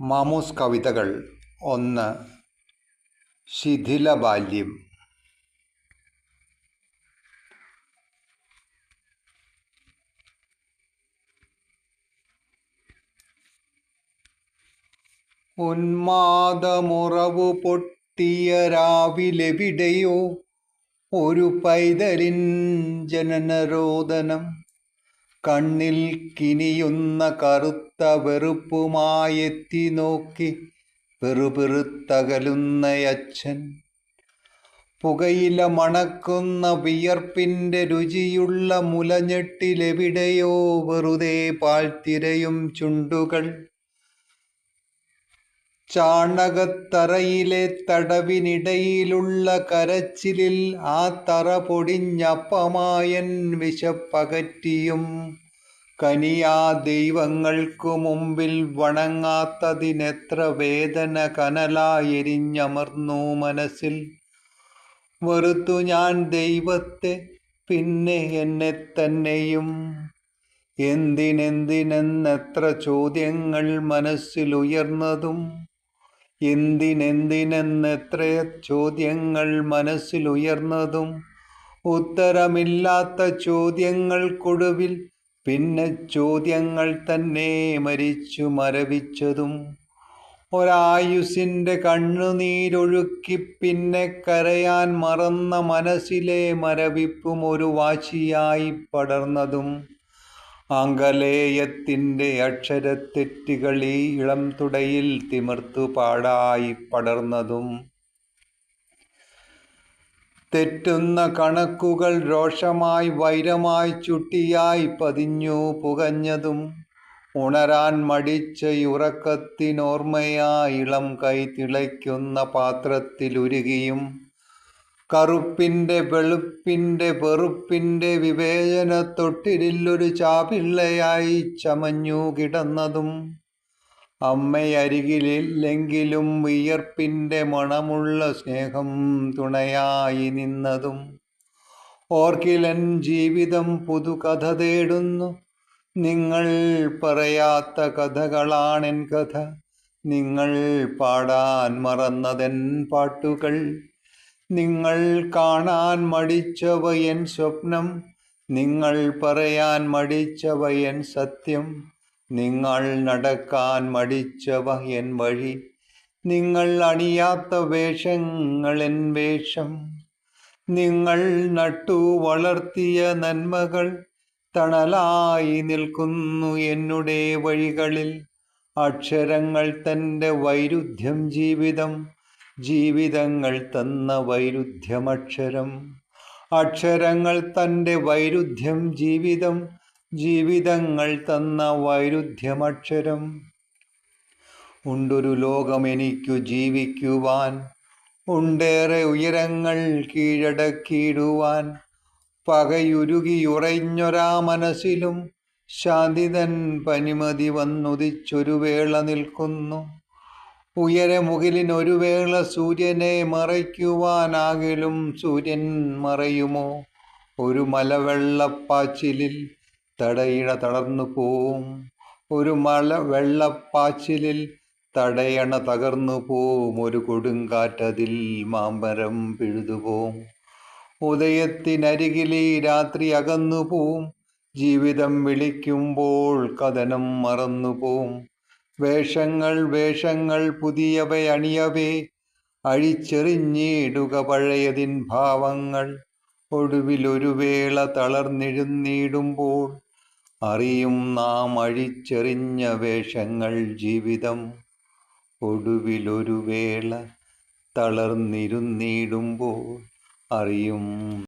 മാമൂസ് കവിതകൾ ഒന്ന്. ശിഥില ബാല്യം ഉന്മാദമുറവു പൊട്ടിയ രാവിലെവിടെയോ ഒരു പൈതലിൻ ജനനരോദനം. കണ്ണിൽ കിനിയുന്ന കറുത്ത വെറുപ്പുമായെത്തി നോക്കി പെറുപെറുത്തകലുന്നയച്ഛൻ പുകയില മണക്കുന്ന വിയർപ്പിന്റെ രുചിയുള്ള മുലഞ്ഞെട്ടിലെവിടെയോ വെറുതെ പാൽത്തിരയും ചുണ്ടുകൾ ചാണകത്തറയിലെ തടവിനിടയിലുള്ള കരച്ചിലിൽ ആ തറ പൊടിഞ്ഞപ്പമായൻ വിശപ്പകറ്റിയും. കനിയാ ദൈവങ്ങൾക്കു മുമ്പിൽ വണങ്ങാത്തതിനെത്ര വേദന കനലായെരിഞ്ഞമർന്നു മനസ്സിൽ. വെറുത്തു ഞാൻ ദൈവത്തെ പിന്നെ എന്നെ തന്നെയും എന്തിനെന്തിനെന്നെത്ര ചോദ്യങ്ങൾ മനസ്സിലുയർന്നതും. എന്തിനെന്തിനെന്നെത്ര ചോദ്യങ്ങൾ മനസ്സിലുയർന്നതും ഉത്തരമില്ലാത്ത ചോദ്യങ്ങൾക്കൊടുവിൽ പിന്നെ ചോദ്യങ്ങൾ തന്നെ മരിച്ചു മരവിച്ചതും ഒരായുസിന്റെ കണ്ണുനീരൊഴുക്കി പിന്നെ കരയാൻ മറന്ന മനസ്സിലെ മരവിപ്പും ഒരു വാശിയായി പടർന്നതും ആംഗലേയത്തിന്റെ അക്ഷരത്തെറ്റുകൾ ഈ ഇളം തുടയിൽ തിമിർത്തു പാടായി പടർന്നതും. തെറ്റുന്ന കണക്കുകൾ രോഷമായി വൈരമായി ചുട്ടിയായി പതിഞ്ഞു പുകഞ്ഞതും. ഉണരാൻ മടിച്ച ഉറക്കത്തിനോർമ്മയായി ഇളം കൈ തിളയ്ക്കുന്ന പാത്രത്തിലുരുകിയും. കറുപ്പിന്റെ വെളുപ്പിന്റെ വെറുപ്പിന്റെ വിവേചന തൊട്ടിലില്ലൊരു ചാപിള്ളയായി ചമഞ്ഞു കിടന്നതും അമ്മയരികിലില്ലെങ്കിലും വിയർപ്പിന്റെ മണമുള്ള സ്നേഹം തുണയായി നിന്നതും. ഓർക്കിലൻ ജീവിതം പുതുകഥ തേടുന്നു. നിങ്ങൾ പറയാത്ത കഥകളാണെൻ കഥ. നിങ്ങൾ പാടാൻ മറന്നതെൻ പാട്ടുകൾ. നിങ്ങൾ കാണാൻ മടിച്ചവ എൻ സ്വപ്നം നിങ്ങൾ പറയാൻ മടിച്ചവ എൻ സത്യം നിങ്ങൾ നടക്കാൻ മടിച്ചവ എൻ വഴി നിങ്ങൾ അണിയാത്ത വേഷങ്ങൾ എൻ വേഷം നിങ്ങൾ നട്ടു വളർത്തിയ നന്മകൾ തണലായി നിൽക്കുന്നു എന്നുടെ വഴികളിൽ അക്ഷരങ്ങൾ തന്റെ വൈരുദ്ധ്യം ജീവിതം ജീവിതങ്ങൾ തന്ന വൈരുദ്ധ്യമക്ഷരം. അക്ഷരങ്ങൾ തന്റെ വൈരുദ്ധ്യം ജീവിതം ജീവിതങ്ങൾ തന്ന വൈരുദ്ധ്യമക്ഷരം. ഉണ്ടൊരു ലോകം എനിക്കു ജീവിക്കുവാൻ ഉണ്ടേറെ ഉയരങ്ങൾ കീഴടക്കിയിടുവാൻ പകയുരുകിയുറഞ്ഞൊരാ മനസ്സിലും ശാന്തിതൻ പനിമതി വന്നുദിച്ചൊരു വേള നിൽക്കുന്നു. ഉയരെ മുകിലിനൊരു വേള സൂര്യനെ മറയ്ക്കുവാനാകിലും സൂര്യൻ മറയുമോ? ഒരു മലവെള്ളപ്പാച്ചിലിൽ തടയിണ തളർന്നു പോവും. ഒരു മല വെള്ളപ്പാച്ചിലിൽ തടയണ തകർന്നു പോവും. ഒരു കൊടുങ്കാറ്റതിൽ മാമ്പരം പിഴുതുപോവും ഉദയത്തിനരികിലീ രാത്രി അകന്നു പോവും. ജീവിതം വിളിക്കുമ്പോൾ കഥനം മറന്നു പോവും. വേഷങ്ങൾ വേഷങ്ങൾ പുതിയവയണിയവേ അഴിച്ചെറിഞ്ഞിടുക പഴയതിൻ ഭാവങ്ങൾ. ഒടുവിലൊരു വേള തളർന്നിഴുന്നിടുമ്പോൾ അറിയും നാം അഴിച്ചെറിഞ്ഞ വേഷങ്ങൾ ജീവിതം. ഒടുവിലൊരു വേള തളർന്നിരുന്നിടുമ്പോൾ അറിയും